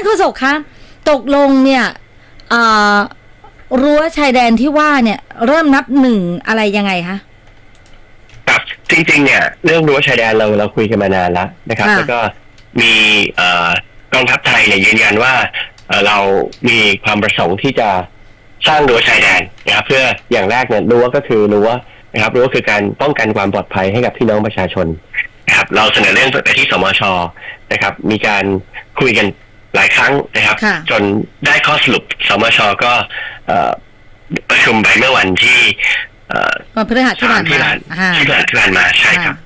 านโฆษกคะตกลงเนี่ยเอ่อรั้วชายแดนที่ว่าเนี่ย เริ่มนับหนึ่งอะไรยังไงคะครับจริง ๆ เนี่ย เรื่องรั้วชายแดนเราเราคุยกันมานานแล้วนะครับค่ะแล้วก็มีเอ่อกองทัพไทยเนี่ยยืนยันว่าเอ่อเรามีความประสงค์ที่จะสร้างรั้วชายแดนนะครับ เพื่ออย่างแรกเนี่ยรั้วก็คือรั้วนะครับรั้วคือการป้องกันความปลอดภัยให้กับพี่น้องประชาชนนะครับ เราเสนอเรื่องไปที่สมชนะครับ มีการคุยกัน หลายครั้งนะครับ ค่ะ จนได้ข้อสรุปสมชก็เอ่อประชุมไปเมื่อวันที่เอ่อวันพฤหัสที่ผ่านที่มาผ่านอ่าที่ผ่านที่ผ่านมาใช่ครับ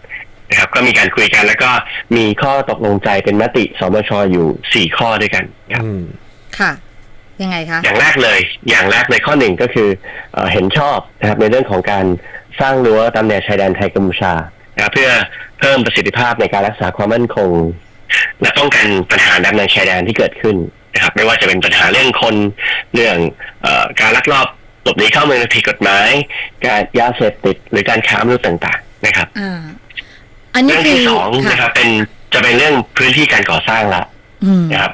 นะครับก็มีการคุยกันแล้วก็มีข้อตกลงใจเป็นมติสมชอยู่สี่ข้อด้วยกันครับอืม ค่ะ ยังไงคะอย่างแรกเลยอย่างแรกเลยข้อหนึ่งก็คือเอ่อเห็นชอบนะครับในเรื่องของการสร้างรั้วตามแนวชายแดนไทยกัมพูชานะครับเพื่อเพิ่มประสิทธิภาพในการรักษาความมั่นคง และป้องกันปัญหาดำในชายแดนที่เกิดขึ้นนะครับ ไม่ว่าจะเป็นปัญหาเรื่องคนเรื่องเออการลักลอบหลบหนีเข้าเมืองโดยผิดกฎหมาย การยาเสพติดหรือการค้ามนุษย์ต่าง ๆ นะครับอ่าอันนี้เรื่องคือที่สองนะครับ เป็นจะเป็นเรื่องพื้นที่การก่อสร้างละอืมนะครับ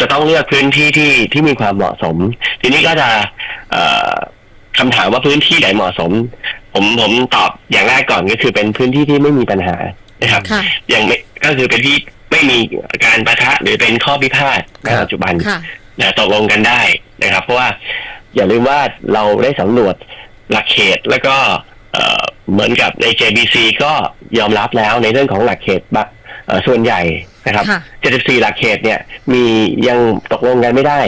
จะต้องเลือกพื้นที่ที่ที่มีความเหมาะสม ทีนี้ก็จะเอ่อคำถามว่าพื้นที่ไหนเหมาะสม ผมผมตอบอย่างแรกก่อนก็คือเป็นพื้นที่ที่ไม่มีปัญหานะครับค่ะอย่างไม่ก็คือเป็นที่ ไม่มีการประทะหรือเป็นข้อพิพาทในครับปัจจุบันค่ะนะตกลงกันได้นะครับ เพราะว่าอย่าลืมว่าเราได้สำรวจหลักเขตแล้วก็เอ่อเหมือนกับใน JBC ก็ยอมรับแล้วในเรื่องของหลักเขตบะเอ่อส่วนใหญ่นะครับค่ะ74หลักเขตเนี่ย มียังตกลงกันไม่ได้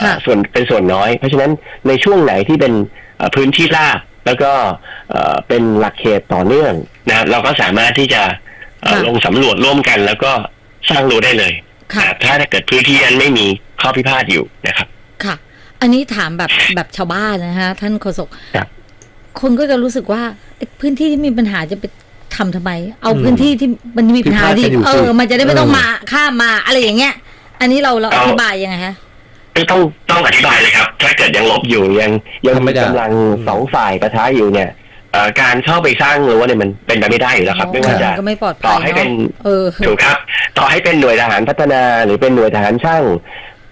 ค่ะเอ่อส่วนเป็นส่วนน้อย เพราะฉะนั้นในช่วงไหนที่เป็นเอ่อพื้นที่ราบแล้วก็เอ่อเป็นหลักเขตต่อเนื่องนะครับเราก็สามารถที่จะเอ่อค่ะ ลงสำรวจร่วมกัน แล้วก็สร้างรูได้เลยค่ะนะครับถ้าเกิดพื้นที่นั้นไม่มีข้อพิพาทอยู่นะครับ ค่ะ อันนี้ถามแบบแบบชาวบ้านนะฮะ ท่านโฆษกครับคนก็จะรู้สึกว่าไอ้พื้นที่ที่มีปัญหาจะไปทำทำไม เอาอืมพื้นที่ที่มันมีปัญหาพิพาทที่กันอยู่เอสิอมันจะได้ไม่ต้องเออมาข้ามมาอะไรอย่างเงี้ย อันนี้เราเราอเอาธิบายยังไงฮะไม่ต้องต้องอธิบายเลยครับ ถ้าเกิดยังลบอยู่ยังยังทำไม่มีได้กำลังสองฝ่ายประทะอยู่เนี่ยเอ่อ การเข้าไปสร้างรั้วเนี่ยมันเป็นไปไม่ได้อยู่แล้วครับ ไม่ว่าจะมันก็ไม่ปลอดภัยต่อให้เป็นเนอะเออถูกครับ ต่อให้เป็นหน่วยทหารพัฒนาหรือเป็นหน่วยทหารช่าง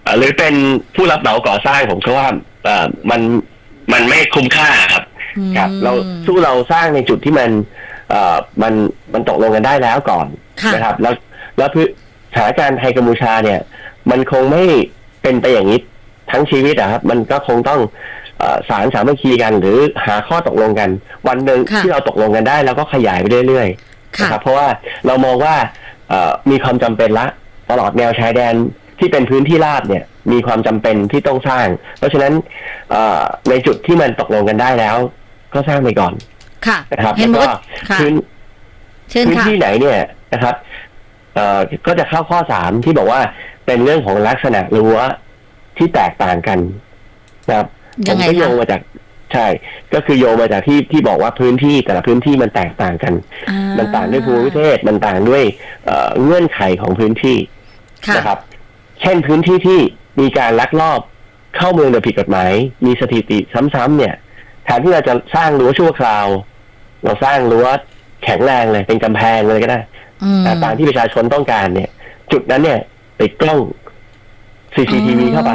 เอ่อหรือเป็นผู้รับเหมาก่อสร้างผมก็ว่าเอ่อมันมันไม่คุ้มค่าครับครับ เราสู้เราสร้างในจุดที่มันเอ่อมันมันตกลงกันได้แล้วก่อนค่ะนะครับ แล้วแล้วพื้นสถานการณ์ไทยกัมพูชาเนี่ย มันคงไม่เป็นไปอย่างนี้ทั้งชีวิตอะครับ มันก็คงต้องเอ่อ สารสามัคคีกันหรือหาข้อตกลงกัน วันหนึ่งค่ะที่เราตกลงกันได้เราก็ขยายไปเรื่อยๆค่ะนะครับเพราะว่าเรามองว่าเอ่อมีความจำเป็นละ ตลอดแนวชายแดนที่เป็นพื้นที่ราบเนี่ย มีความจำเป็นที่ต้องสร้าง เพราะฉะนั้นเอ่อในจุดที่มันตกลงกันได้แล้ว ก็สร้างไปก่อน ค่ะนะครับเห็นแล้วบอกก็ว่าค่ะพื้นเชิญพื้นค่ะที่ไหนเนี่ยนะครับเอ่อก็จะเข้าข้อสามที่บอกว่าเป็นเรื่องของลักษณะรั้วที่แตกต่างกันนะครับ ผยังมไงก็โยคะงมาจากใช่ ก็คือโยงมาจากที่ที่บอกว่าพื้นที่แต่ละพื้นที่มันแตกต่างกันอ่มันต่างด้วยภูมิประเทศมันต่างด้วยเอ่อเงื่อนไขของพื้นที่ค่ะนะครับ เช่นพื้นที่ที่มีการลักลอบเข้าเมืองโดยผิดกฎหมาย มีสถิติซ้ำๆเนี่ยแทนที่เราจะสร้างรั้วชั่วคราว เราสร้างรั้วแข็งแรงเลยเป็นกำแพงเลยก็ได้อืมแต่ตามที่ประชาชนต้องการเนี่ย จุดนั้นเนี่ยติดกล้อง CCTV อ๋อเข้าไป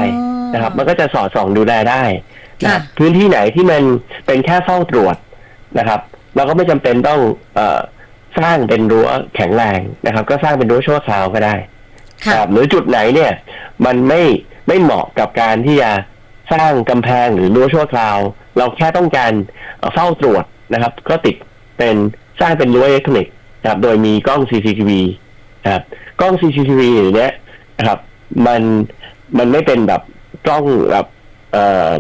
นะครับ มันก็จะสอดส่องดูแลได้นะ ครับค่ะพื้นที่ไหนที่มันเป็นแค่เฝ้าตรวจนะครับ เราก็ไม่จำเป็นต้องเออสร้างเป็นรั้วแข็งแรงนะครับ ก็สร้างเป็นรั้วชั่วคราวก็ได้ค่ะครับหรือจุดไหนเนี่ย มันไม่ไม่เหมาะกับการที่จะสร้างกำแพงหรือรั้วชั่วคราว เราแค่ต้องการเอ่อเฝ้าตรวจนะครับ ก็ติดเป็นสร้างเป็นรั้วอิเล็กทรอนิกส์นะครับ โดยมีกล้อง CCTV นะครับกล้อง CCTV อย่างเนี้ยนะครับ มันมันไม่เป็นแบบกล้องแบบเอ่อ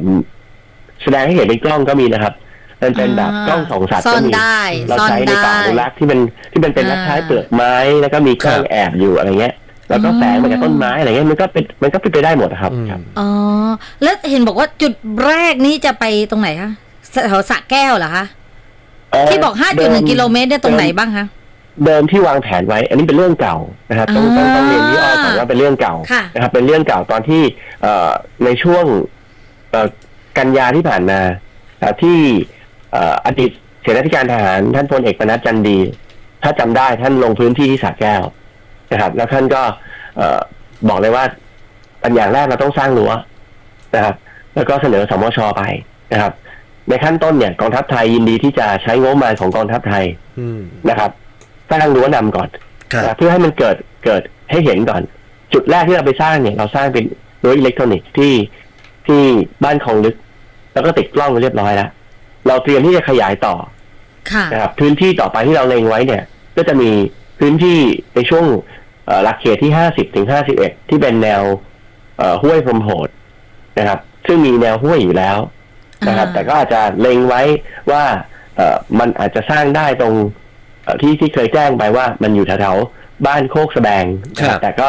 แสดงให้เห็นเป็นกล้องก็มีนะครับ มันเป็นแบบกล้องส่องสัตว์ซ่อก็นมี ได้เราซ่อนใช้ในได้ ป่าอนุรักษ์ที่มันที่มันเป็นอ่าลักคล้ายเปลือกไม้แล้วก็มีกล้องครับ แอบอยู่อะไรเงี้ย แล้วก็แฝงมาจากต้นไม้อะไรเงี้ยมันก็เป็นมันก็เป็นไปได้หมดนะครับอืม ครับ อ๋อแล้วเห็นบอกว่าจุดแรกนี้จะไปตรงไหนคะแถวสระแก้วเหรอคะที่บอก 5.1 กิโลเมตรเนี่ยตรงไหนบ้างคะ เดิมที่วางแผนไว้ อันนี้เป็นเรื่องเก่านะครับต้องต้องต้องเรียนที่อ้อก่อนว่าเป็นเรื่องเก่าค่ะ นะครับ เป็นเรื่องเก่าตอนที่เอ่อในช่วงเอ่อ กันยาที่ผ่านมาเอ่อที่เอ่ออดีตเสนาธิการทหาร ท่านพลเอกปนัดจันดี ถ้าจำได้ท่านลงพื้นที่ที่สระแก้วนะครับ แล้วท่านก็เอ่อบอกเลยว่าอันอย่างแรกเราต้องสร้างรั้วนะครับ แล้วก็เสนอสมชไปนะครับ ในขั้นต้นเนี่ยกองทัพไทยยินดีที่จะใช้งบประมาณของกองทัพไทยอืมนะครับสร้างรั้วนำก่อนครับนะเพื่อให้มันเกิดเกิดให้เห็นก่อน จุดแรกที่เราไปสร้างเนี่ย เราสร้างเป็นรั้วอิเล็กทรอนิกส์ที่ที่บ้านคลองลึก แล้วก็ติดกล้องไว้เรียบร้อยแล้วเราเตรียมที่จะขยายต่อค่ะนะครับพื้นที่ต่อไปที่เราเล็งไว้เนี่ย ก็จะมีพื้นที่ในช่วงเอ่อหลักเขตที่ห้าสิบถึงห้าสิบเอ็ดที่เป็นแนวเอ่อห้วยพรหมโหดนะครับ ซึ่งมีแนวห้วยอยู่แล้วนะครับอ่าแต่ก็อาจจะเล็งไว้ว่าเอ่อมันอาจจะสร้างได้ตรงเอ่อที่ที่เคยแจ้งไปว่ามันอยู่แถวๆบ้านโคกสะแบงนะคครัรับบแต่ก็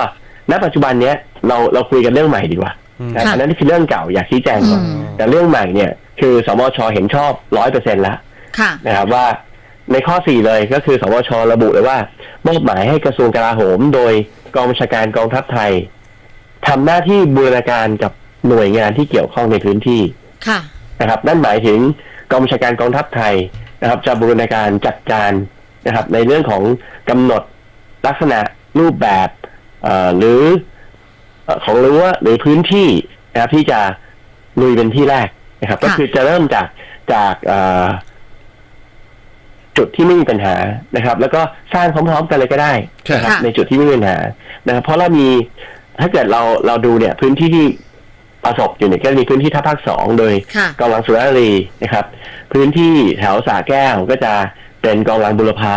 ณปัจจุบันเนี้ยเราเราคุยกันเรื่องใหม่ดีกว่าอืม นะค่ะอันนั้นคือเรื่องเก่าอยากชี้แจงก่อนอืมแต่เรื่องใหม่เนี่ย คือสมชเห็นชอบร้อยเปอร์เซ็นต์แล้วค่ะนะครับว่าในข้อ4เลยก็คือสวชระบุเลยว่ามอบหมายให้กระทรวงกลาโหม โดยกองบัญชาการกองทัพไทยทำหน้าที่บูรณาการกับหน่วยงานที่เกี่ยวข้องในพื้นที่ค่ะนะครับ นั่นหมายถึงกองบัญชาการกองทัพไทยนะครับ จะบูรณาการจัดการนะครับ ในเรื่องของกำหนดลักษณะรูปแบบเอ่อหรือเอ่อ ของรั้วหรือพื้นที่นะครับที่จะลุยเป็นที่แรกนะครับ ก็ค่ะคือจะเริ่มจากจากเอ่อจุดที่ไม่มีปัญหานะครับ แล้วก็สร้างพร้อมๆกันเลยก็ได้นะคค่ะรับในจุดที่ไม่มีปัญหานะครับ เพราะเรามีถ้าเกิดเราเราดูเนี่ย พื้นที่ที่ประสบอยู่เนี่ยก็มีพื้นที่ท่าภาคสองโดยค่ะกองหลังสุราษฎร์ธานีนะครับ พื้นที่แถวสาแก้วก็จะเป็นกองหลังบุรพา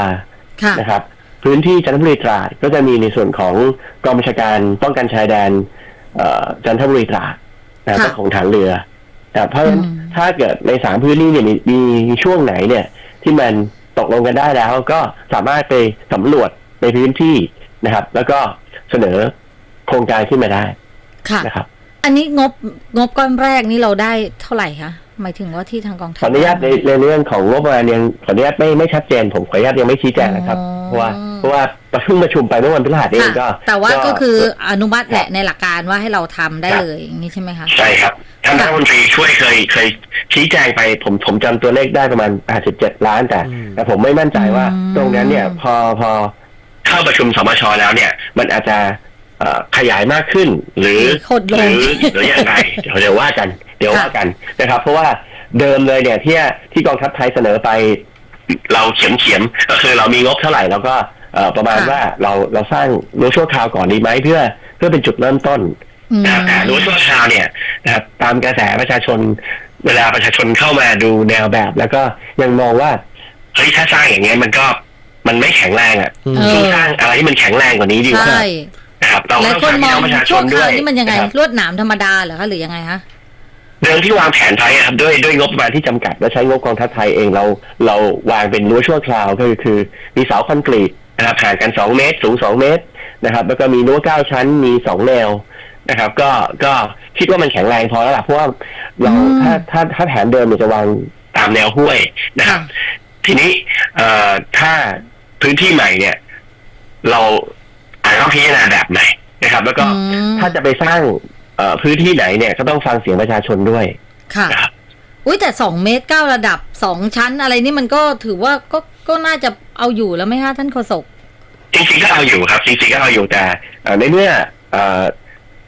ค่ะนะครับ พื้นที่จันทบุรีตราดก็จะมีในส่วนของกองบัญชาการป้องกันชายแดนเอ่อจันทบุรีตราดนะครับค่ะก็ของฐานเรือนะครับเพราะฉะนั้นอืมถ้าเกิดในสามพื้นที่เนี่ยมีมีช่วงไหนเนี่ย ที่มันตกลงกันได้แล้วก็สามารถไปสำรวจในพื้นที่นะครับ แล้วก็เสนอโครงการขึ้นมาได้ค่ะนะครับ อันนี้งบงบก้อนแรกนี่เราได้เท่าไหร่คะหมายถึงว่าที่ทางกองทัพขออนุญาตในในเรื่องของงบประมาณยังขออนุญาตไม่ไม่ชัดเจนผมขออนุญาตยังไม่ชี้แจงนะครับอ๋อเพราะว่า เพราะว่าประชุมประชุมไปเมื่อวันพฤหัสเองก็ค่ะแต่ว่าก็คืออนุมัติแหละครับในหลักการว่าให้เราทำได้ครับเลยอย่างนี้ใช่ไหมคะใช่ครับท่านรัฐมนตรีช่วยเคยเคยชี้แจงไปผมผมจำตัวเลขได้ประมาณ 87 ล้านแต่อืมแต่ผมไม่มั่นใจว่าอืมตรงนั้นเนี่ยพอพอเข้าประชุมสมชแล้วเนี่ย มันอาจจะเอ่อขยายมากขึ้น หรือโคตรลหงรือหรืออย่างไรเดี๋ยวเดี๋ยวว่ากัน เดี๋ยวว่ากันนะครับ เพราะว่าเดิมเลยเนี่ยที่ที่กองทัพไทยเสนอไปเราเขียมเขียมๆก็คือเรามีงบเท่าไหร่แล้วก็เอ่อ ประมาณค่ะว่าเราเราสร้างรั้วชั่วคราวก่อนดีไหมเพื่อเพื่อเป็นจุดเริ่มต้นอืมนะครับแต่รั้วชั่วคราวเนี่ยนะครับตามกระแสประชาชนเวลาประชาชนเข้ามาดูแนวแบบ แล้วก็ยังมองว่าเฮ้ยถ้าสร้างอย่างเงี้ยมันก็มันไม่แข็งแรงอะอืมเอต้องสร้างอะไรที่มันแข็งแรงกว่านี้ดีกว่าใช่นะครับเราหลายต้องคนฟังมพี่องน้องประชาชช่วนงด้ข่าววยนี่มันยังไงนะครับลวดหนามธรรมดาเหรอคะหรือยังไงคะเดิมที่วางแผนไว้ครับด้วยด้วยงบประมาณที่จำกัดและใช้งบกองทัพไทยเองเราเราวางเป็นรั้วชั่วคราวก็คือคือมีเสาคอนกรีต นะครับห่างกันสองเมตร สูงสองเมตรนะครับ แล้วก็มีรั้วเก้าชั้นมีสองแนวนะครับ ก็ก็คิดว่ามันแข็งแรงพอแล้วล่ะเพราะว่าเราอืมถ้าถ้าถ้าแผนเดิมเนี่ยจะวางตามแนวห้วยนะครับ ทีนี้เอ่อถ้าพื้นที่ใหม่เนี่ย เราอาจจะต้องพิจารณาแบบไหนนะครับ แล้วก็อืมถ้าจะไปสร้างเอ่อพื้นที่ไหนเนี่ยก็ต้องฟังเสียงประชาชนด้วยค่ะนะครับอุ้ยแต่สองเมตรเก้าระดับสองชั้นอะไรนี่มันก็ถือว่าก็ ก็น่าจะเอาอยู่แล้วไหมคะท่านโฆษกจริงๆก็เอาอยู่ครับจริงๆก็เอาอยู่แต่เอ่อในเมื่อเอ่อ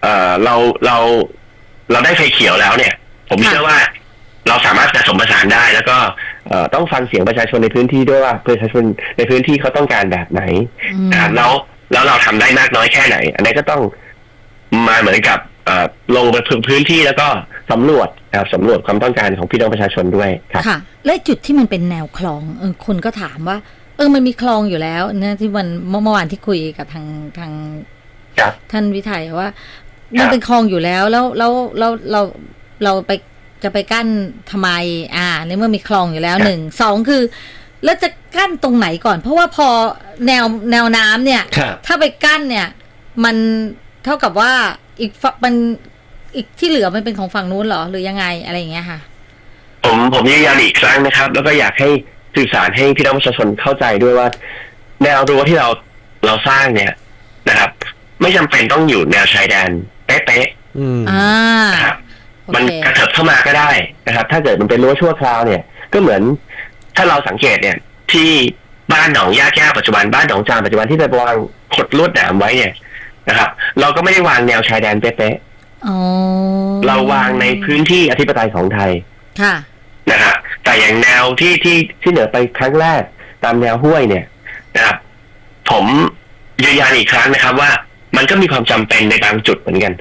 เอ่อเราเราเราได้ไฟเขียวแล้วเนี่ย ผมค่ะเชื่อว่าเราสามารถผสมผสานได้แล้วก็เอ่อต้องฟังเสียงประชาชนในพื้นที่ด้วยว่าประชาชนในพื้นที่เขาต้องการแบบไหนอืมนะครับแล้วแล้วเราทำได้มากน้อยแค่ไหน อันนี้ก็ต้องมาเหมือนกับเอ่อลงไปพื้นที่แล้วก็ สำรวจนะครับสำรวจความต้องการของพี่น้องประชาชนด้วยครับค่ะ และจุดที่มันเป็นแนวคลองเออคนก็ถามว่า เออมันมีคลองอยู่แล้วเนี่ยที่วันเมื่อเมื่อวานที่คุยกับทางทางครับท่านวิทัยว่าครัมันบเป็นคลองอยู่แล้วแล้วแล้วแล้วเราเราไปจะไปกั้นทำไม อ่าในเมื่อมีคลองอยู่แล้วหนึ่งสองคือ แล้วจะกั้นตรงไหนก่อน เพราะว่าพอแนวแนวน้ำเนี่ยครับถ้าไปกั้นเนี่ย มันเท่ากับว่าอีกฝั่งมัน อีกที่เหลือมันเป็นของฝั่งนู้นเหรอหรือยังไงอะไรอย่างเงี้ยค่ะ ผมผมยืนยันอีกครั้งนะครับ แล้วก็อยากให้สื่อสารให้พี่น้องประชาชนเข้าใจด้วยว่า แนวรั้วที่เราเราสร้างเนี่ยนะครับ ไม่จำเป็นต้องอยู่แนวชายแดนเป๊ะอืมอ่าๆนะครับโอมันเคกระเถิบเข้ามาก็ได้นะครับ ถ้าเกิดมันเป็นรั้วชั่วคราวเนี่ย ก็เหมือนถ้าเราสังเกตเนี่ย ที่บ้านหนองย่าแก้วปัจจุบันบ้านหนองจานปัจจุบันที่ไปวางขดลวดหนามไว้เนี่ยนะครับ เราก็ไม่ได้วางแนวชายแดนเป๊ะ อ๋อเราวางในพื้นที่อธิปไตยของไทยค่ะ นะครับแต่อย่างแนวที่ที่ที่เหนือไปครั้งแรก ตามแนวห้วยเนี่ยนะครับผมยืนยันอีกครั้งนะครับ ว่ามันก็มีความจำเป็นในบางจุดเหมือนกัน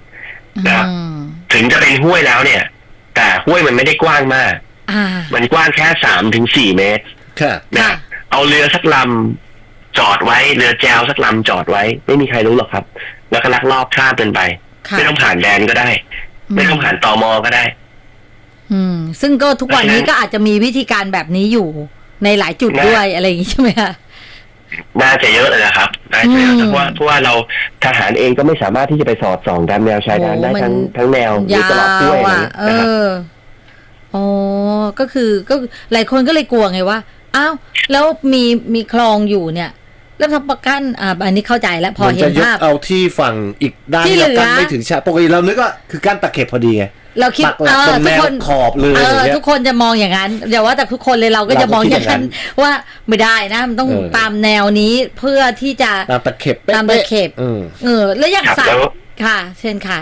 ครับ อืมถึงจะเป็นห้วยแล้วเนี่ย แต่ห้วยมันไม่ได้กว้างมาก อ่ามันกว้างแค่สามถึงสี่เมตร ค่ะ นะคค่ะรับเอาเรือสักลำจอดไว้ เรือแจวสักลำจอดไว้ ไม่มีใครรู้หรอกครับ แล้วก็ลักลอบข้ามกันไป ค่ะ ไม่ต้องผ่านแดนก็ได้ ไม่ต้องผ่านตอมอก็ได้ อืม ซึ่งก็ทุกวันนี้เพราะฉะนั้นก็อาจจะมีวิธีการแบบนี้อยู่ในหลายจุดนะด้วยอะไรอย่างนี้ใช่ไหมคะน่าจะเยอะเลยนะครับน่าจะเยอะอืมเพราะว่าเพราะว่าเราทหารเองก็ไม่สามารถที่จะไปสอดส่องตามแนวชายแดนได้โอ้มันทั้งทั้งแนวหรือยาตลอดห้ววยอะไรอะอย่างเอเงี้ยนะครับออ๋อก็คือก็หลายคนก็เลยกลัวไงว่า อ้าว แล้วมีมีคลองอยู่เนี่ย แล้วถ้าประกันอ่าอันนี้เข้าใจแล้วพอมันเห็จะนยกภาพเอาที่ฝั่งอีกด้านที่ที่เราเหลือกั้นไม่ถึงชาปกติเรานึกว่าคือกั้นตะเข็บพอดีไงเราคิดปักหลัเอกตอรงทุแนกวคนขอบเลยเออย่างอเงี้ยทุกคนจะมองอย่างนั้นอย่าว่าแต่ทุกคนเลยเราก็เราก็จะมองคิดอย่างนั้นอย่างนั้นว่าไม่ได้นะมันต้องเออตามแนวนี้เพื่อที่จะตามตะเข็บป๊ตามตะเข็บอืมเออ แล้วอย่างครับสัตแล้วว์ค่ะ เช่นค่ะ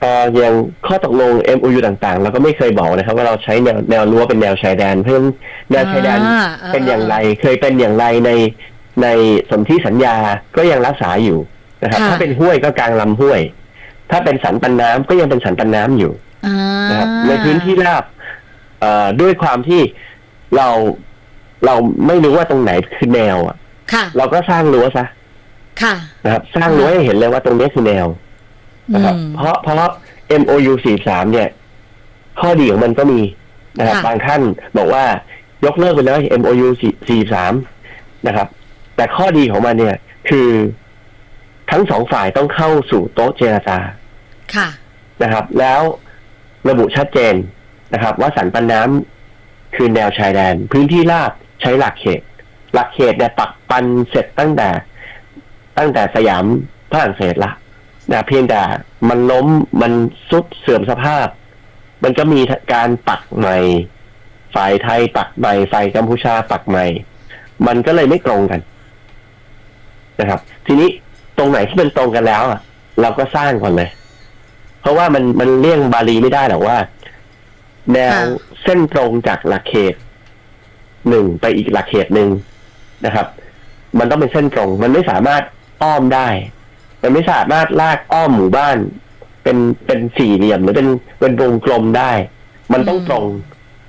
เอ่ออย่างข้อตกลง MOU ต่างๆ เราก็ไม่เคยบอกนะครับ ว่าเราใช้แนวแนวรั้วเป็นแนวชายแดน เพราะฉะนั้นแนวชายแดนอ่าเออเป็นอย่างไร เคยเป็นอย่างไรใน ในสนธิสัญญาก็ยังรักษาอยู่นะครับค่ะถ้าเป็นห้วยก็กลางลำห้วย ถ้าเป็นสันปันน้ำก็ยังเป็นสันปันน้ำอยู่อ่านะครับในพื้นที่ราบเอ่อด้วยความที่เราเราไม่รู้ว่าตรงไหนคือแนวอะค่ะเราก็สร้างรั้วซะค่ะนะครับ สร้างรั้วให้เห็นเลยว่าตรงนี้คือแนวนะครับอืมเพราะเพราะ MOU 43เนี่ย ข้อดีของมันก็มีนะครับค่ะบางท่านบอกว่ายกเลิกไปเลย MOU 43นะครับ แต่ข้อดีของมันเนี่ย คือทั้งสองฝ่ายต้องเข้าสู่โต๊ะเจรจาค่ะนะครับ แล้วระบุชัดเจนนะครับ ว่าสันปันน้ำคือแนวชายแดน พื้นที่ราบใช้หลักเขต หลักเขตเนี่ยปักปันเสร็จตั้งแต่ ตั้งแต่สยามฝรั่งเศสละนะเพียงแต่มันล้มมันสุดเสื่อมสภาพ มันก็มีการปักใหม่ ฝ่ายไทยปักใหม่ฝ่ายกัมพูชาปักใหม่ มันก็เลยไม่ตรงกัน นะครับ ทีนี้ตรงไหนที่มันตรงกันแล้วอะ เราก็สร้างก่อนเลย เพราะว่ามันมันเลี่ยงบาลีไม่ได้หรอกว่า แนวค่ะเส้นตรงจากหลักเขตหนึ่งไปอีกหลักเขตหนึ่งนะครับ มันต้องเป็นเส้นตรง มันไม่สามารถอ้อมได้ มันไม่สามารถลากอ้อมหมู่บ้าน เป็นเป็นสี่เหลี่ยมหรือเป็นเป็นวงกลมได้ มันต้องอืมตรง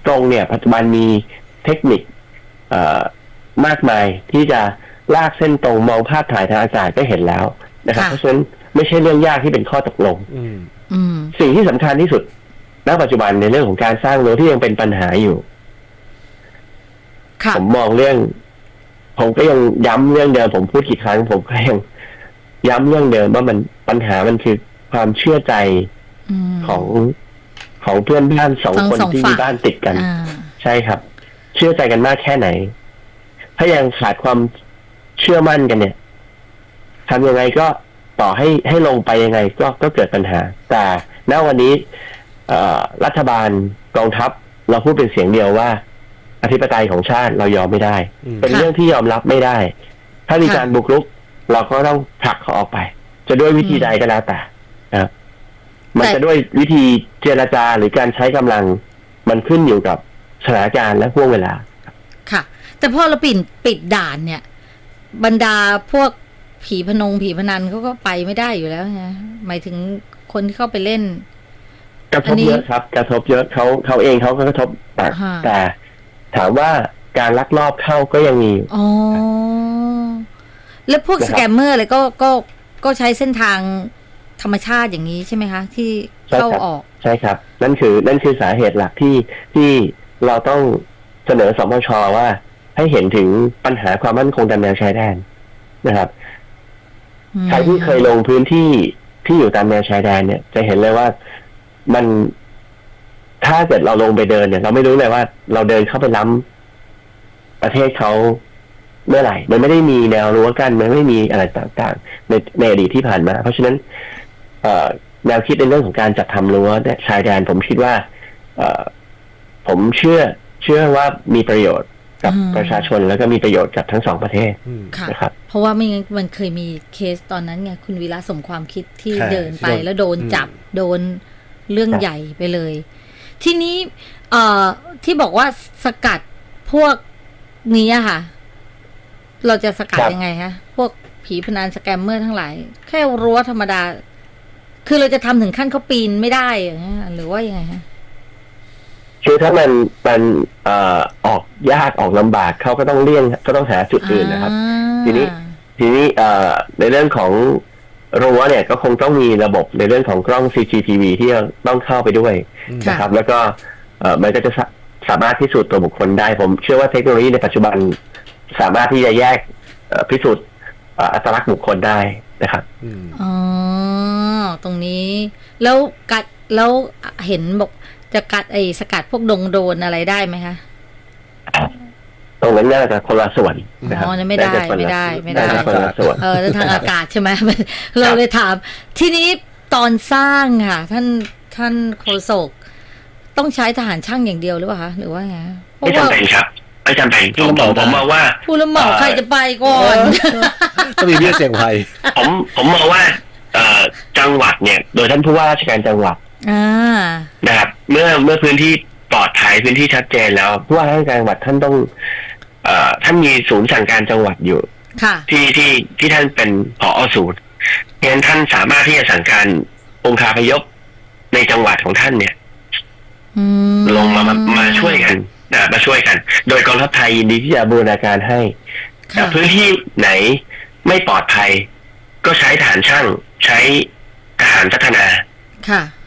ตรงเนี่ย ปัจจุบันมีเทคนิคเอ่อมากมายที่จะ ลากเส้นตรงมองภาพถ่ายทางอากาศก็เห็นแล้วนะครับเพราะฉะนั้นไม่ใช่เรื่องยากที่เป็นข้อตกลง อืม อืม สิ่งที่สำคัญที่สุดณปัจจุบันในเรื่องของการสร้างรั้วที่ยังเป็นปัญหาอยู่ ค่ะ ผมมองเรื่อง ผมก็ยังย้ำเรื่องเดิม ผมพูดกี่ครั้ง ผมก็ยังย้ำเรื่องเดิมว่ามันปัญหามันคือความเชื่อใจอืม ของของเพื่อนบ้านสองทั้งคนสองที่ฝ่ายมีบ้านติดกัน อ่า ใช่ครับ เชื่อใจกันมากแค่ไหน ถ้ายังขาดความ เชื่อมั่นกันเนี่ยทำยังไงก็ต่อให้ให้ลงไปยังไง ก็ก็เกิดปัญหา แต่ณวันนี้เอ่อรัฐบาลกองทัพเราพูดเป็นเสียงเดียวว่า อธิปไตยของชาติเรายอมไม่ได้อืมเป็นค่ะเรื่องที่ยอมรับไม่ได้ ถ้ามีค่ะการบุกรุก เราก็ต้องผลักเขาออกไป จะด้วยวิธีใดก็แล้วแต่นะครับมันแต่จะด้วยวิธีเจรจาหรือการใช้กำลัง มันขึ้นอยู่กับสถานการณ์และห่วงเวลา ค่ะ แต่พอเราปิดปิดด่านเนี่ย บรรดาพวกผีพนงผีพนันเขาก็ไปไม่ได้อยู่แล้วไงหมายถึงคนที่เข้าไปเล่น กระทอับนนี้เยอะครับ กระทบเยอะเขาเขาเองเขาก็กระทบแต่ฮะแต่ ถามว่าการลักลอบเข้าก็ยังมีอยู่อ๋อแล้วพวกนะครับสแกมเมอร์อะไรก็ก็ก็ใช้เส้นทางธรรมชาติอย่างนี้ใช่ไหมคะ ที่เข้าออกใช่ครับ นั่นคือ นั่นคือสาเหตุหลักที่ที่เราต้องเสนอสมชว่า ให้เห็นถึงปัญหาความมั่นคงตามแนวชายแดนนะครับอืมใครที่เคยลงพื้นที่ที่อยู่ตามแนวชายแดนเนี่ย จะเห็นเลยว่ามันถ้าเกิดเราลงไปเดินเนี่ย เราไม่รู้เลยว่า เราเดินเข้าไปล้ำประเทศเขาเมื่อไหร่ มันไม่ได้มีแนวรั้วกันมันไม่มีอะไรต่างๆ ในในอดีตที่ผ่านมา เพราะฉะนั้น เอ่อแนวคิดในเรื่องของการจัดทำรั้วเนี่ยชายแดน ผมคิดว่าเอ่อผมเชื่อ เชื่อว่ามีประโยชน์ กับอืมประชาชนแล้วก็มีประโยชน์กับทั้งสองประเทศอืมค่ะนะครับเพราะว่าไม่งั้นมันเคยมีเคสตอนนั้นไงคุณวีระสมความคิดที่ใช่เดินไปที่โดนแล้วโดนอืมจับโดนเรื่องครับใหญ่ไปเลย ทีนี้เอ่อที่บอกว่าสกัดพวกนี้อะค่ะ เราจะสกัดยังไงคะพวกผีพนันสแกมเมอร์ทั้งหลาย แค่รั้วธรรมดา คือเราจะทำถึงขั้นเขาปีนไม่ได้อย่างเงี้ยหรือว่ายังไงฮะ คือถ้ามันมันเอ่อออกยากออกลำบากเขาก็ต้องเลี่ยงก็ต้องหาจุดอื่นนะครับอ่าทีนี้ ทีนี้เอ่อในเรื่องของรั้วเนี่ยก็คงต้องมีระบบในเรื่องของกล้อง CCTV ที่จะต้องเข้าไปด้วยค่ะนะครับ แล้วก็เอ่อมันก็จะสาสามารถพิสูจน์ตัวบุคคลได้ ผมเชื่อว่าเทคโนโลยีในปัจจุบันสามารถที่จะแยกเอ่อพิสูจน์เอ่ออัตลักษณ์บุคคลได้นะครับ อืม อ๋อ ตรงนี้ แล้วกัดแล้วเห็นบอก จะกัดไอ้สกัดพวกดงโดนอะไรได้ไหมคะตรงนั้นน่าจะคนละส่วนนะครับอ๋อนั่นไม่ได้าจะคนละไม่ได้ไม่ได้น่าจะคนละส่วนเออแล้วทางอากาศใช่ไหมเราเลยถาม ทีนี้ตอนสร้างค่ะ ท่านท่านโฆษกต้องใช้ทหารช่างอย่างเดียวหรือเปล่าคะหรือว่าไงคะเพไม่ราะว่าจำเป็นครับไม่จำเป็นผมผู้ผรับมเหมาผมมองว่า ผู้รับเหมาเอ่อใครจะไปก่อนต้องมีเบี้ยเสี่ยงภัยผมผมมองว่าเอ่อจังหวัดเนี่ย โดยท่านผู้ว่าราชการจังหวัด อ่านะครับเมื่อเมื่อพื้นที่ปลอดภัยพื้นที่ชัดเจนแล้วผู้ว่าราชการจังหวัดท่านต้อง เอ่อท่านมีศูนย์สั่งการจังหวัดอยู่ ค่ะ ที่ที่ที่ท่านเป็นผอศูนย์เพราะฉะนั้นท่านสามารถที่จะสั่งการองค์คาพยพในจังหวัดของท่านเนี่ย อืมลงมามามาช่วยกันนะมาช่วยกัน โดยกองทัพไทยยินดีที่จะบูรณาการให้แต่ค่ะพื้นที่ไหนไม่ปลอดภัย ก็ใช้ฐานช่าง ใช้ทหารพัฒนา ค่ะนะ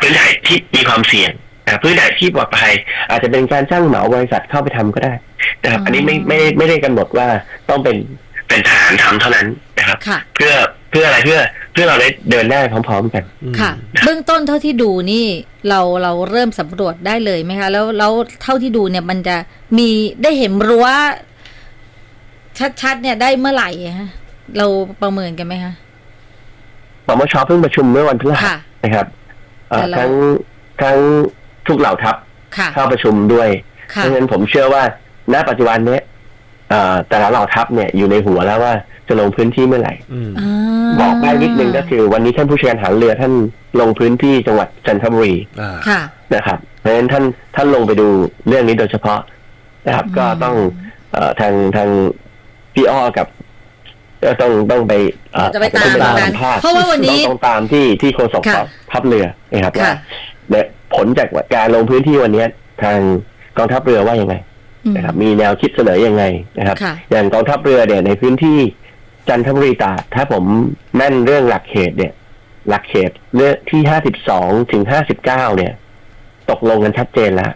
พื้นไหนที่มีความเสี่ยงนะพื้นไหนที่ปลอดภัยอาจจะเป็นการจ้างเหมาบริษัทเข้าไปทำก็ได้นะครับอ๋ออัอันนี้ไม่ไม่ได้ไม่ได้กำหนดว่าต้องเป็นเป็นทหารทำเท่านั้นนะครับค่ะเพื่อเพื่ออะไรเพื่อเพื่อเราได้เดินได้พร้อม ๆ กัน ค่ะ เบื้องต้นเท่าที่ดูนี่เราเราเริ่มสำรวจได้เลยไหมคะ แล้วแล้วเท่าที่ดูเนี่ยมันจะมีได้เห็นรั้วชัดๆเนี่ยได้เมื่อไหร่อะฮะเราประเมินกันไหมคะปมชเพิ่งประชุมเมื่อวันพฤหัสค่ะนะครับเอ่อ แต่เราทั้งทั้งทุกเหล่าทัพค่ะ เข้าประชุมด้วย เพค่ะ ราะฉะนั้นผมเชื่อว่า ณ ปัจจุบันเนี้ยเอ่อแต่ละเหล่าทัพเนี่ยอยู่ในหัวแล้วว่าจะลงพื้นที่เมื่อไหร่ อืมอ่าบอกได้นิดนึงก็คือวันนี้ท่านผู้เชี่ยวชาญหารเรือท่านลงพื้นที่จังหวัดจันทบุรีอ่า ค่ะ นะครับเพราะฉะนั้นท่านท่านลงไปดูเรื่องนี้โดยเฉพาะนะครับอืมก็ต้องเอ่อทางทางพี่อ้อกับ ก็ต้องต้องไปเอ่อจะไปตามต้องตรงนั้นสัมภษณ์เพราะว่าวันนี้ต้องต้องตามที่ที่โฆษกค่ะทัพเรือนะครับว่าค่ะเนี่ยผลจากการลงพื้นที่วันเนี้ยทางกองทัพเรือว่ายังไงอืมนะครับ มีแนวคิดเสนอยังไงนะครับค่ะอย่างกองทัพเรือเนี่ยในพื้นที่จันทบุรีตราดถ้าผมแม่นเรื่องหลักเขตเนี่ย หลักเขตเรื่องที่ห้าสิบสองถึงห้าสิบเก้าเนี่ย ตกลงกันชัดเจนแล้ว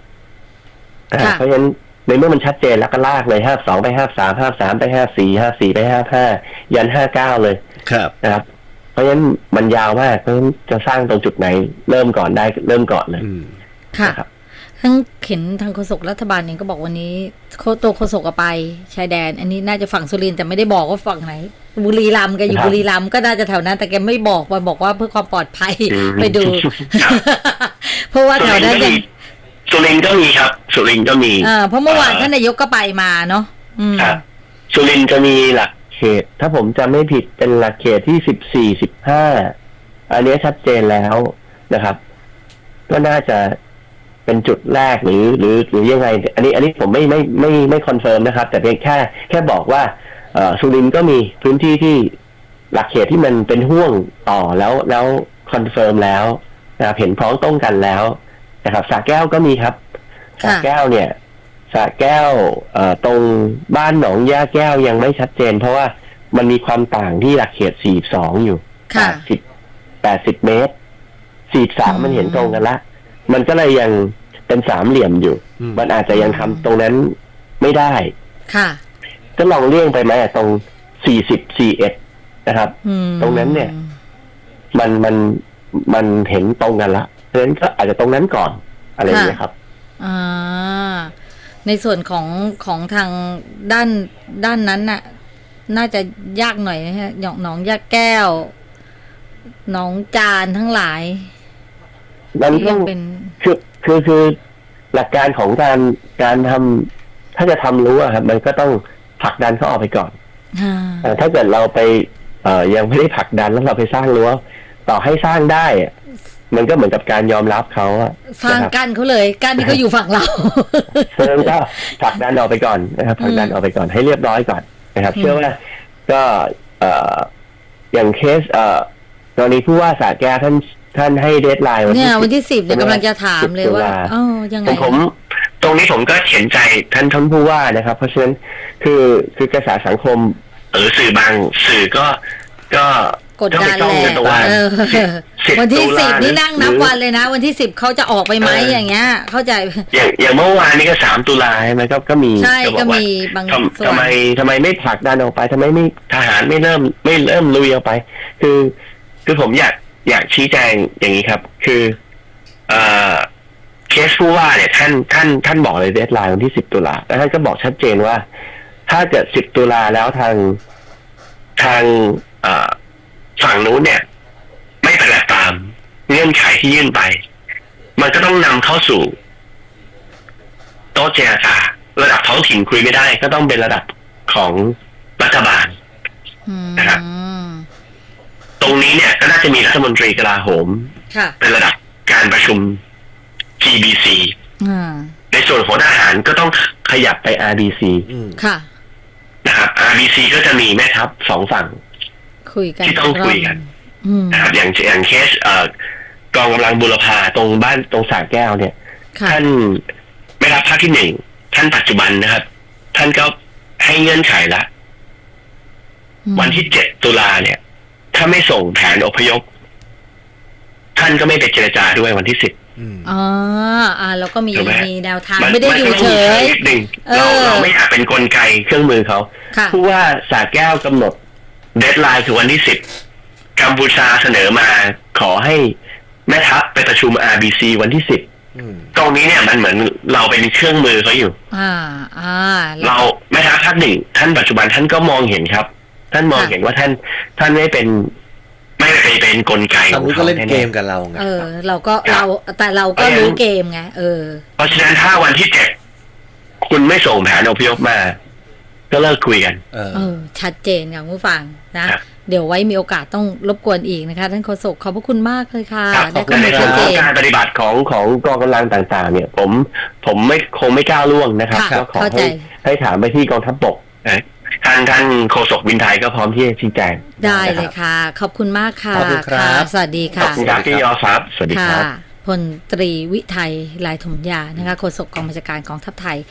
อ่าค่ะเพราะฉะนั้น ในเมื่อมันชัดเจนแล้วก็ลากเลยห้าสองไปห้าสามห้าสามไปห้าสี่ห้าสี่ไปห้าห้ายันห้าเก้าเลยครับนะครับเพราะฉะนั้นมันยาวมากเพราะฉะนั้นจะสร้างตรงจุดไหน เริ่มก่อนได้เริ่มก่อนเลยอืมค่ะนะครับทั้งเข็นทางโฆษกรัฐบาลเองก็บอกวันนี้โคตัวโฆษกอะไปชายแดน อันนี้น่าจะฝั่งสุรินทร์แต่ไม่ได้บอกว่าฝั่งไหน บุรีรัมย์แกอยู่ครับบุรีรัมย์ก็น่าจะแถวนั้น แต่แกไม่บอกมาบอกว่าเพื่อความปลอดภัยอืมไปดูครับเพราะว่าแถวนั้นยังสุรินทร์ก็มีครับ สุรินทร์ก็มีเออเพราะเมื่อวานท่านนายกก็ไปมาเนาะอืมครับสุรินทร์จะมีหลักเขต ถ้าผมจำไม่ผิดเป็นหลักเขตที่สิบสี่สิบห้าอันนี้ชัดเจนแล้วนะครับ ก็น่าจะเป็นจุดแรกหรือหรือหรือยังไง อันนี้ อันนี้ผมไม่ไม่ไม่ไม่คอนเฟิร์มนะครับ แต่เพียงแค่แค่บอกว่าเอ่อสุรินทร์ก็มีพื้นที่ที่หลักเขตที่มันเป็นห่วงต่อแล้วแล้วคอนเฟิร์มแล้วนะครับเห็นพ้องต้องกันแล้วนะครับสระแก้วก็มีครับ สระค่ะแก้วเนี่ยสระแก้วเอ่อตรงบ้านหนองย่าแก้วยังไม่ชัดเจน เพราะว่ามันมีความต่างที่หลักเขต 42 อยู่ค่ะ80 80 เมตร 43 มันเห็นตรงกันละ มันก็เลยยังเป็นสามเหลี่ยมอยู่อืมมันอาจจะยังทำตรงนั้นไม่ได้ ค่ะ ก็ลองเลี่ยงไปไหมอะตรง 40 41 นะครับอืมตรงนั้นเนี่ย มันมันมันเห็นตรงกันละเพราะฉะนั้นก็อาจจะตรงนั้นก่อนอะไรอย่างเงี้ยครับ อ่าในส่วนของของทางด้านด้านนั้นน่ะ น่าจะยากหน่อยนะฮะหยองหนองยาแก้วหนองจานทั้งหลายมันที่ต้ยัองงเป็น คือคือคือหลักการของการการทำถ้าจะทำรั้วอะครับมันก็ต้องผลักดันเขาออกไปก่อน อ่า เอ่อถ้าเกิดเราไปเอ่อยังไม่ได้ผลักดันแล้วเราไปสร้างรั้วต่อให้สร้างได้อะ มันก็เหมือนกับการยอมรับเขาอะสร้างนะครับกั้นเขาเลยกั้นที่เขาอยู่ฝั่งเราเพราะฉะนั้นก็ผลักดันออกไปก่อนนะครับผลักดันออกไปก่อนให้เรียบร้อยก่อนนะครับอืมเชื่อว่าก็เอ่ออย่างเคส เอ่อกรณีผู้ว่าสาแก้วท่านท่านให้เดทไลน์วันเนี่ที่ยวันที่สิบเนี่ยใช่ไหมกำลังจะถามเลยว่าสิบตุลาเอ๋อยังไงแต่ผมตรงนี้ผมก็เห็นใจท่านท่านผู้ว่านะครับ เพราะฉะนั้นคือคือกระแสสังคมหรือสื่อบางสื่อก็ก็ กดดันก็แหไปจ้องกัละนตรงว่าเออ10วันที่ตุลาสิบนี่หรือนั่งนับหรือวันเลยนะ วันที่สิบเขาจะออกไปไหมเออออย่างเงี้ย เข้าใจ อย่างอย่างเมื่อวานนี้ก็สามตุลาใช่ไหมก็ก็มีใช่จะบก็อว่ามีบางทส่วำทำนไมทำไมไม่ผลักดันออกไปทำไมไม่ทหารไม่เริ่มไม่เริ่มลุยออกไป คือ คือผมอยากอยากชี้แจงอย่างนี้ครับ คือเอ่อเคสผู้ว่าเนี่ยท่านท่านท่านบอกเลยเดทไลน์วันที่สิบตุลาแล้วท่านก็บอกชัดเจนว่า ถ้าเกิดสิบตุลาแล้วทางทางเอ่อ ฝั่งนู้นเนี่ย ไม่ปฏิบัติตาม เงื่อนไขที่ยื่นไป มันก็ต้องนำเข้าสู่ โต๊ะเจรจาระดับท้องถิ่นคุยไม่ได้ ก็ต้องเป็นระดับของรัฐบาลอืมนะครับตรงนี้เนี่ยก็น่าจะมีรัฐมนตรีกลาโหมค่ะเป็นระดับการประชุม GBC อ่าในส่วนของทหารก็ต้องขยับไป RBC อืมค่ะนะครับ RBC ก็จะมีแม่ทัพสองฝั่ง คุยกันที่ต้องคุยกันอืมนะครับอย่างอย่างเคสเอ่อกองกำลังบุรพาตรงบ้านตรงสาแก้วเนี่ยค่ะท่านแม่ทัพภาคที่หนึ่งท่านปัจจุบันนะครับ ท่านก็ให้เงื่อนไขละอืมวันที่เจ็ดตุลาเนี่ย ถ้าไม่ส่งแผนอพยพท่านก็ไม่ไปเจรจาด้วยวันที่สิบอืมอ๋ออ่าแล้วก็มีถูกไหมมีแนวทางไม่ได้อยู่เฉยนิดนึงเออเราเราไม่อยากเป็นกลไกเครื่องมือเขาค่ะผู้ว่าสาแก้วกำหนด เดทไลน์คือวันที่สิบกัมพูชาเสนอมา ขอให้แม่ทัพไปประชุม RBC วันที่สิบอืมตรงนี้เนี่ยมันเหมือนเราเป็นเครื่องมือเขาอยู่ อ่า อ่าแล้วเราแม่ทัพภาคหนึ่งท่านปัจจุบันท่านก็มองเห็นครับ ท่านมองค่ะเห็นว่าท่าน ท่านไม่เป็นไม่ไปเป็นกลไกขทางองนู้นก็เขาเล่นเกมแน่กับเราไงเออ เราก็ครับเราแต่เราก็เพราะฉะนั้นรู้เกมไงเออๆเพราะฉะนั้นถ้าวันที่เจ็ดคุณไม่ส่งแผนอพยพมา ก็เลิกคุยกัน เออ เออ ชัดเจนค่ะคุณผู้ฟังนะ ครับเดี๋ยวไว้มีโอกาสต้องรบกวนอีกนะคะ ท่านโฆษกขอบพระคุณมากเลยค่ะครับได้ข้อมูลในชัส่วดนเจของนการปฏิบัติของของกองกำลังต่างๆ เนี่ย ผมผมไม่คงไม่กล้าล่วงนะครับค่ะก็ขอเข้าใจ ให้ให้ถามไปที่กองทัพบกนะท่านท่านโฆษกวินไทยก็พร้อมที่จะชี้แจงได้นะเลคยรับค่ะ ขอบคุณมากค่ะขอบคุณครับะสวัสดีขอบค่ะ คุณครับพี่ยอครับสวัสดีคค่ะรับ พลตรีวิไทยลายถมยานะคะโฆษกกองบัญชาการกองทัพไทย